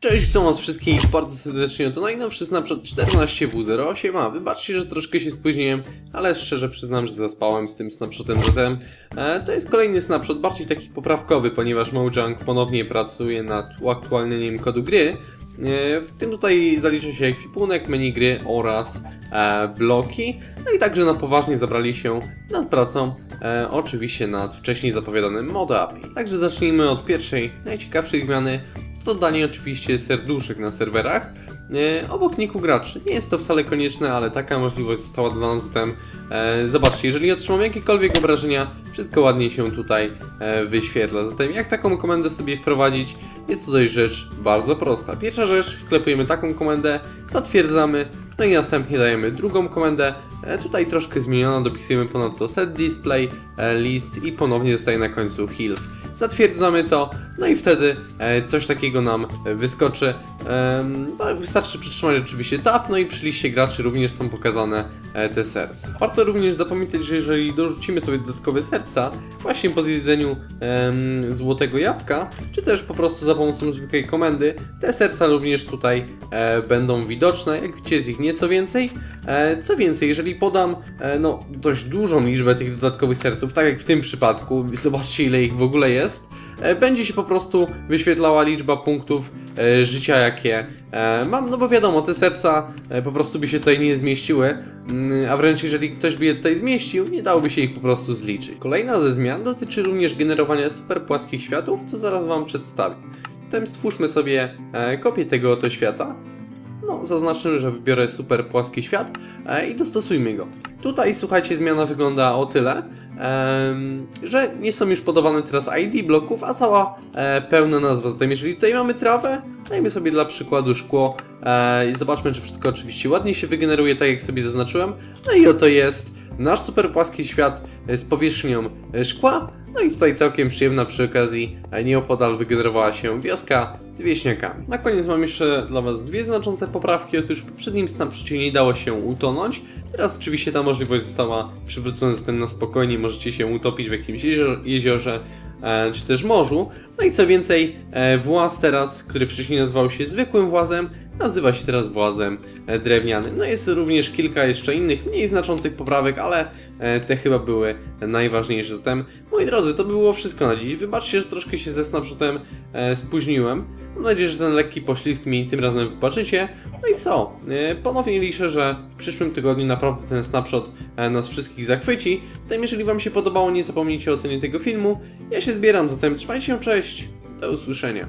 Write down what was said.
Cześć, witam was wszystkich bardzo serdecznie, to najnowszy Snapchat 14W08, a wybaczcie, że troszkę się spóźniłem, ale szczerze przyznam, że zaspałem z tym Snapshotem zatem e, to jest kolejny Snapshot, bardziej taki poprawkowy, ponieważ Mojang ponownie pracuje nad uaktualnieniem kodu gry, e, w tym tutaj zalicza się ekwipunek, menu gry oraz e, bloki, no i także na poważnie zabrali się nad pracą, e, oczywiście nad wcześniej zapowiadanym Mode API. Także zacznijmy od pierwszej, najciekawszej zmiany, dodanie oczywiście serduszek na serwerach e, obok niku graczy. Nie jest to wcale konieczne, ale taka możliwość została dodana zatem. E, zobaczcie, jeżeli otrzymam jakiekolwiek obrażenia, wszystko ładnie się tutaj e, wyświetla. Zatem jak taką komendę sobie wprowadzić? Jest to dość rzecz bardzo prosta. Pierwsza rzecz, wklepujemy taką komendę, zatwierdzamy, no i następnie dajemy drugą komendę, e, tutaj troszkę zmieniona, dopisujemy ponadto set display, list i ponownie zostaje na końcu health. Zatwierdzamy to, no i wtedy e, coś takiego nam e, wyskoczy. No, wystarczy przytrzymać oczywiście tab, no i przy liście graczy również są pokazane e, te serca. Warto również zapamiętać, że jeżeli dorzucimy sobie dodatkowe serca, właśnie po zjedzeniu em, złotego jabłka, czy też po prostu za pomocą zwykłej komendy, te serca również tutaj e, będą widoczne. Jak widzicie, jest ich nieco więcej. E, co więcej, jeżeli podam e, no, dość dużą liczbę tych dodatkowych serców, tak jak w tym przypadku, zobaczcie ile ich w ogóle jest, będzie się po prostu wyświetlała liczba punktów e, życia, jakie e, mam, no bo wiadomo, te serca e, po prostu by się tutaj nie zmieściły, mm, a wręcz jeżeli ktoś by je tutaj zmieścił, nie dałoby się ich po prostu zliczyć. Kolejna ze zmian dotyczy również generowania super płaskich światów, co zaraz Wam przedstawię. Zatem stwórzmy sobie e, kopię tego oto świata, no, zaznaczymy, że wybiorę super płaski świat e, i dostosujmy go. Tutaj, słuchajcie, zmiana wygląda o tyle, że nie są już podawane teraz ID bloków, a cała e, pełna nazwa. Zatem jeżeli tutaj mamy trawę, dajmy sobie dla przykładu szkło e, i zobaczmy, czy wszystko oczywiście ładnie się wygeneruje, tak jak sobie zaznaczyłem. No i oto jest nasz super płaski świat e, z powierzchnią e, szkła. No i tutaj całkiem przyjemna przy okazji e, nieopodal wygenerowała się wioska z wieśniakami. Na koniec mam jeszcze dla Was dwie znaczące poprawki. Otóż w poprzednim Snapshocie nie dało się utonąć. Teraz oczywiście ta możliwość została przywrócona zatem na spokojnie. Możecie się utopić w jakimś jezior, jeziorze czy też morzu. No i co więcej, e, właz teraz, który wcześniej nazywał się zwykłym włazem, nazywa się teraz włazem e, drewnianym. No jest również kilka jeszcze innych, mniej znaczących poprawek, ale e, te chyba były najważniejsze. Zatem, moi drodzy, to by było wszystko na dziś. Wybaczcie, że troszkę się ze Snapshotem e, spóźniłem. Mam nadzieję, że ten lekki poślizg mi tym razem wybaczycie. No i co? E, Ponownie liczę, że w przyszłym tygodniu naprawdę ten snapshot e, nas wszystkich zachwyci. Zatem, jeżeli Wam się podobało, nie zapomnijcie o ocenie tego filmu. Ja się zbieram, zatem trzymajcie się, cześć, do usłyszenia.